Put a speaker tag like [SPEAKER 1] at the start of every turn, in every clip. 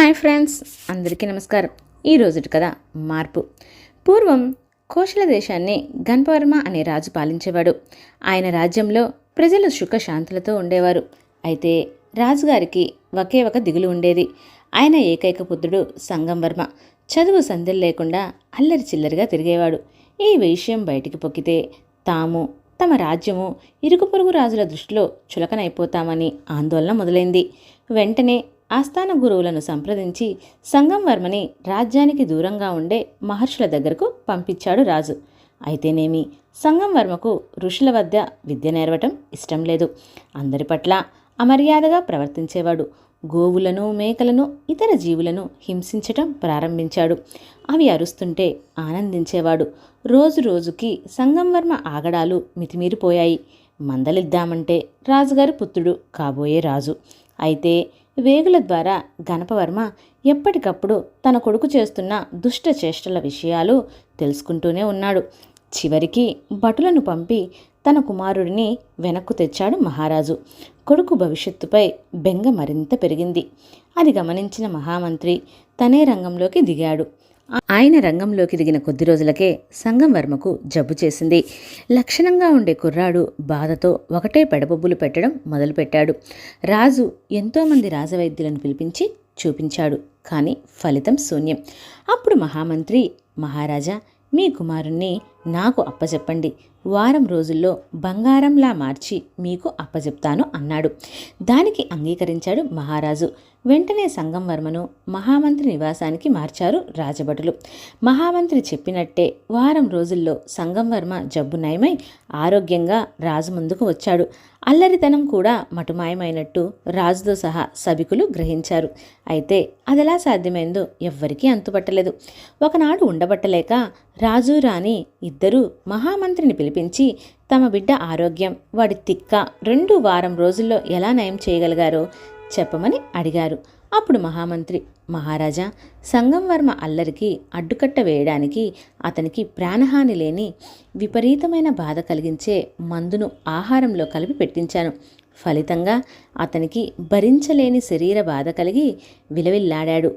[SPEAKER 1] Hi friends అందరికీ నమస్కారం. ఈ రోజుటి కథ మార్పు. పూర్వం కోశల దేశాన్ని గణపవర్మ అనే రాజు పాలించేవాడు. ఆయన రాజ్యంలో ప్రజలు సుఖశాంతులతో ఉండేవారు. అయితే రాజుగారికి ఒకే ఒక దిగులు ఉండేది. ఆయన ఏకైక పుత్రుడు సంగంవర్మ. చదువు సందెలు లేకుండా అల్లరి చిల్లరిగా తిరిగేవాడు. ఈ విషయం బయటికి పొక్కితే తాము తమ రాజ్యము ఇరుగు పొరుగు రాజుల దృష్టిలో చులకనైపోతామని ఆందోళన మొదలైంది. వెంటనే ఆస్థాన గురువులను సంప్రదించి సంగంవర్మని రాజ్యానికి దూరంగా ఉండే మహర్షుల దగ్గరకు పంపించాడు రాజు. అయితేనేమి? సంగంవర్మకు ఋషుల వద్ద విద్య నేర్వటం ఇష్టం లేదు. అందరి పట్ల అమర్యాదగా ప్రవర్తించేవాడు. గోవులను మేకలను ఇతర జీవులను హింసించటం ప్రారంభించాడు. అవి అరుస్తుంటే ఆనందించేవాడు. రోజు రోజుకి సంగంవర్మ ఆగడాలు మితిమీరిపోయాయి. మందలిద్దామంటే రాజుగారి పుత్రుడు కాబోయే రాజు. అయితే వేగుల ద్వారా గణపవర్మ ఎప్పటికప్పుడు తన కొడుకు చేస్తున్న దుష్ట చేష్టల విషయాలు తెలుసుకుంటూనే ఉన్నాడు. చివరికి భటులను పంపి తన కుమారుడిని వెనక్కు తెచ్చాడు మహారాజు. కొడుకు భవిష్యత్తుపై బెంగ మరింత పెరిగింది. అది గమనించిన మహామంత్రి తనే రంగంలోకి దిగాడు. ఆయన రంగంలోకి దిగిన కొద్ది రోజులకే సంగం వర్మకు జబ్బు చేసింది. లక్షణంగా ఉండే కుర్రాడు బాధతో ఒకటే పెడబొబ్బులు పెట్టడం మొదలుపెట్టాడు. రాజు ఎంతోమంది రాజవైద్యులను పిలిపించి చూపించాడు. కానీ ఫలితం శూన్యం. అప్పుడు మహామంత్రి మహారాజా మీ కుమారుణ్ణి నాకు అప్పచెప్పండి వారం రోజుల్లో బంగారంలా మార్చి మీకు అప్పచెప్తాను అన్నాడు. దానికి అంగీకరించాడు మహారాజు. వెంటనే సంగంవర్మను మహామంత్రి నివాసానికి మార్చారు రాజభటులు. మహామంత్రి చెప్పినట్టే వారం రోజుల్లో సంగంవర్మ జబ్బు నయమై ఆరోగ్యంగా రాజు ముందుకు వచ్చాడు. అల్లరితనం కూడా మటుమాయమైనట్టు రాజుతో సహా సభికులు గ్రహించారు. అయితే అదెలా సాధ్యమైందో ఎవ్వరికీ అంతుపట్టలేదు. ఒకనాడు ఉండబట్టలేక రాజు రాణి ఇద్దరూ మహామంత్రిని పిలిపించి తమ బిడ్డ ఆరోగ్యం వాడి తిక్క రెండు వారం రోజుల్లో ఎలా నయం చేయగలిగారో చెప్పమని అడిగారు. అప్పుడు మహామంత్రి మహారాజా సంగంవర్మ అల్లరికి అడ్డుకట్ట వేయడానికి అతనికి ప్రాణహాని లేని విపరీతమైన బాధ కలిగించే మందును ఆహారంలో కలిపి పెట్టించాను. ఫలితంగా అతనికి భరించలేని శరీర బాధ కలిగి విలవిల్లాడాడు.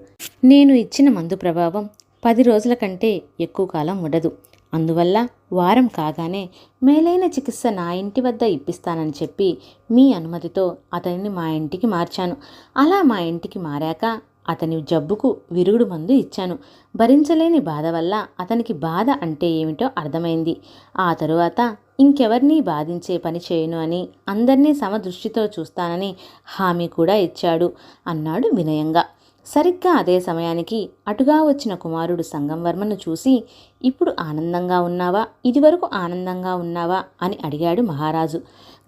[SPEAKER 1] నేను ఇచ్చిన మందు ప్రభావం పది రోజుల కంటే ఎక్కువ కాలం ఉండదు. అందువల్ల వారం కాగానే మేలైన చికిత్స నా ఇంటి వద్ద ఇప్పిస్తానని చెప్పి మీ అనుమతితో అతనిని మా ఇంటికి మార్చాను. అలా మా ఇంటికి మారాక అతని జబ్బుకు విరుగుడు మందు ఇచ్చాను. భరించలేని బాధ వల్ల అతనికి బాధ అంటే ఏమిటో అర్థమైంది. ఆ తరువాత ఇంకెవరినీ బాధించే పని చేయను అని అందరినీ సమదృష్టితో చూస్తానని హామీ కూడా ఇచ్చాడు అన్నాడు వినయంగా. సరిగ్గా అదే సమయానికి అటుగా వచ్చిన కుమారుడు సంగంవర్మను చూసి ఇప్పుడు ఆనందంగా ఉన్నావా? ఇదివరకు ఆనందంగా ఉన్నావా? అని అడిగాడు మహారాజు.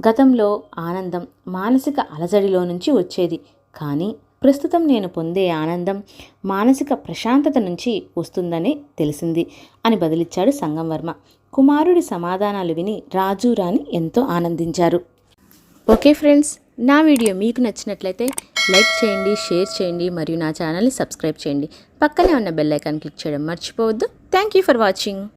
[SPEAKER 1] గతంలో ఆనందం మానసిక అలజడిలో నుంచి వచ్చేది. కానీ ప్రస్తుతం నేను పొందే ఆనందం మానసిక ప్రశాంతత నుంచి వస్తుందని తెలిసింది అని బదిలిచ్చాడు సంగంవర్మ. కుమారుడి సమాధానాలు విని రాజు రాణి ఎంతో ఆనందించారు. ఓకే ఫ్రెండ్స్ నా వీడియో మీకు నచ్చినట్లయితే లైక్ చేయండి షేర్ చేయండి మరియు నా ఛానల్ని సబ్స్క్రైబ్ చేయండి. పక్కనే ఉన్న బెల్ ఐకాన్ క్లిక్ చేయడం మర్చిపోవద్దు. Thank you for watching